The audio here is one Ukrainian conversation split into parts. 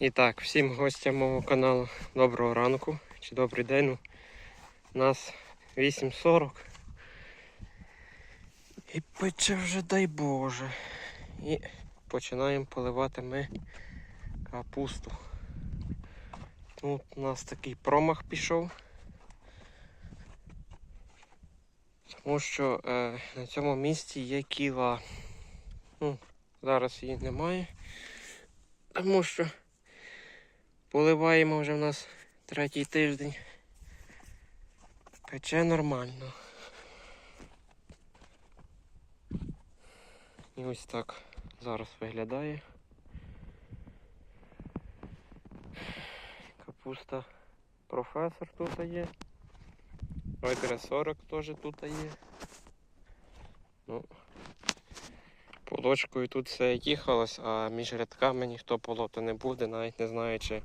І так, всім гостям мого каналу доброго ранку чи добрий день. У нас 8.40. І пече вже дай Боже. І починаємо поливати ми капусту. Тут у нас такий промах пішов. Тому що е, на цьому місці є кіла. Ну, зараз її немає. Тому що Поливаємо вже в нас третій тиждень. Пече нормально. І ось так зараз виглядає. Капуста професор тут є. Ойдера 40 теж тут є. Ну, полочкою тут все їхалось, а між рядками ніхто полоти не буде, навіть не знаю, чи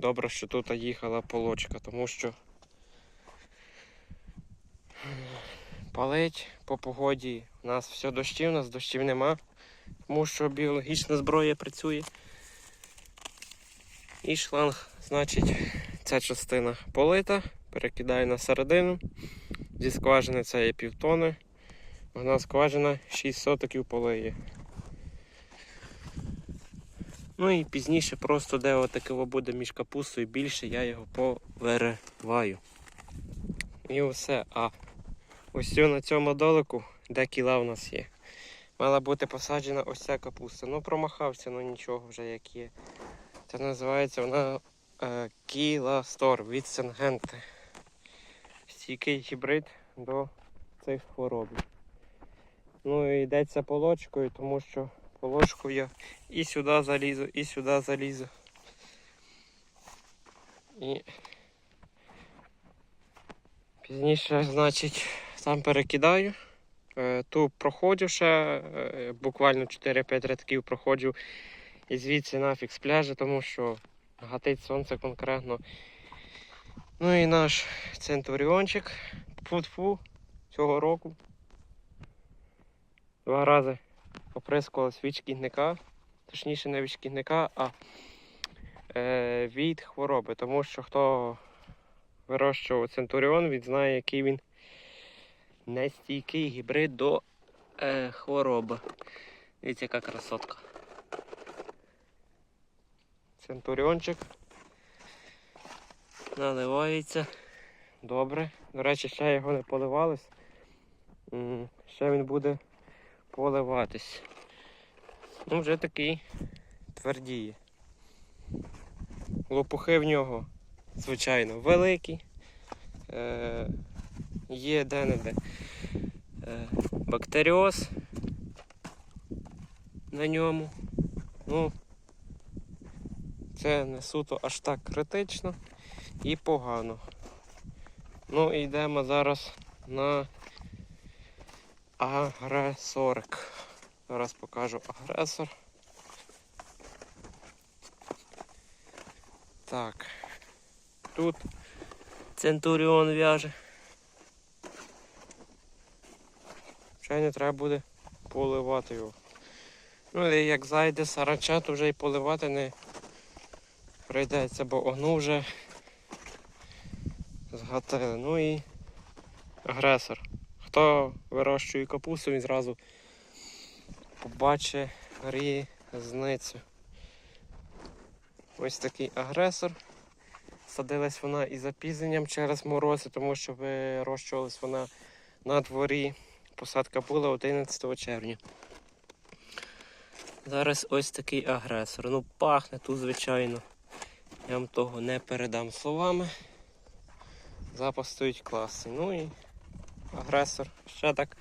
Добре, що тут їхала полочка, тому що палить по погоді. У нас все дощі, у нас дощів нема, тому що біологічна зброя працює. І шланг, значить, ця частина полита, перекидаю на середину. Зі скважини це є півтони. Вона скважина 6 сотоків полиє. Ну і пізніше просто де отаке буде між капустою більше, я його повириваю. І все. А ось на цьому долику, де кіла в нас є. Мала бути посаджена ось ця капуста. Ну промахався, ну нічого вже як є. Це називається вона е, Кіла Стор від Сенгенти. Стійкий гібрид до цих хвороб. Ну і йдеться полочкою, тому що Полочку я і сюди залізу, і сюди залізу. І пізніше, значить, там перекидаю. Е, ту проходжу ще, е, буквально 4-5 рядків проходжу і звідси нафіг з пляжа, тому що гатить сонце конкретно. Ну і наш центуріончик фу-фу цього року. Два рази оприскувалась від шкідника, точніше не від шкідника, а е, від хвороби. Тому що хто вирощував центуріон, він знає, який він нестійкий гібрид до е, хвороби. Дивіться, яка красотка. Центуріончик наливається. Добре. До речі, ще його не поливалось. Ще він буде поливатись. Ну, вже такий твердіє. Лопухи в нього, звичайно, великі. Е, Є де-не-де е, бактеріоз на ньому. Ну, це не суто аж так критично і погано. Ну і йдемо зараз на агресорик. Зараз покажу агресор. Так. Тут Центуріон в'яже. Звичайно, треба буде поливати його. Ну і як зайде сарача, то вже й поливати не прийдеться, бо огну вже згатили. Ну і агресор. Хто вирощує капусту, він зразу побачить різницю. Ось такий агресор. Садилась вона із запізненням через морози, тому що вирощувалась вона на дворі. Посадка була 11 червня. Зараз ось такий агресор. Ну, пахне тут, звичайно. Я вам того не передам словами. Запас стоїть класний. Ну і агресор. Ще так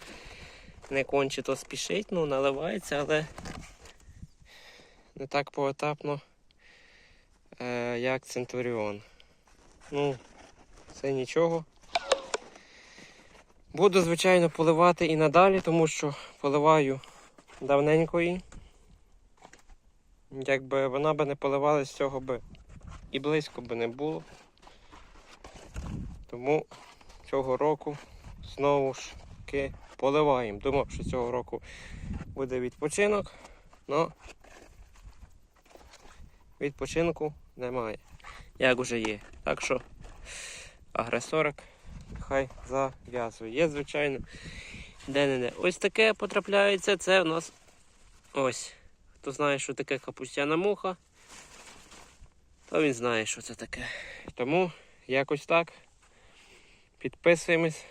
не кончито спішить, ну наливається, але не так поетапно, е, як Центуріон. Ну, це нічого. Буду, звичайно, поливати і надалі, тому що поливаю давненько її. Якби вона би не поливалась, цього би і близько би не було. Тому цього року знову ж таки поливаємо. Думав, що цього року буде відпочинок, але відпочинку немає. Як уже є. Так що агресорик хай зав'язує. Є, звичайно, де-не-де. Ось таке потрапляється. Це в нас ось. Хто знає, що таке капустяна муха, то він знає, що це таке. Тому якось так. Підписуємось,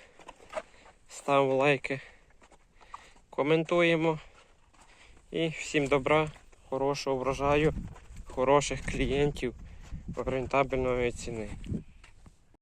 ставимо лайки, коментуємо. І всім добра, хорошого врожаю, хороших клієнтів, рентабельної ціни.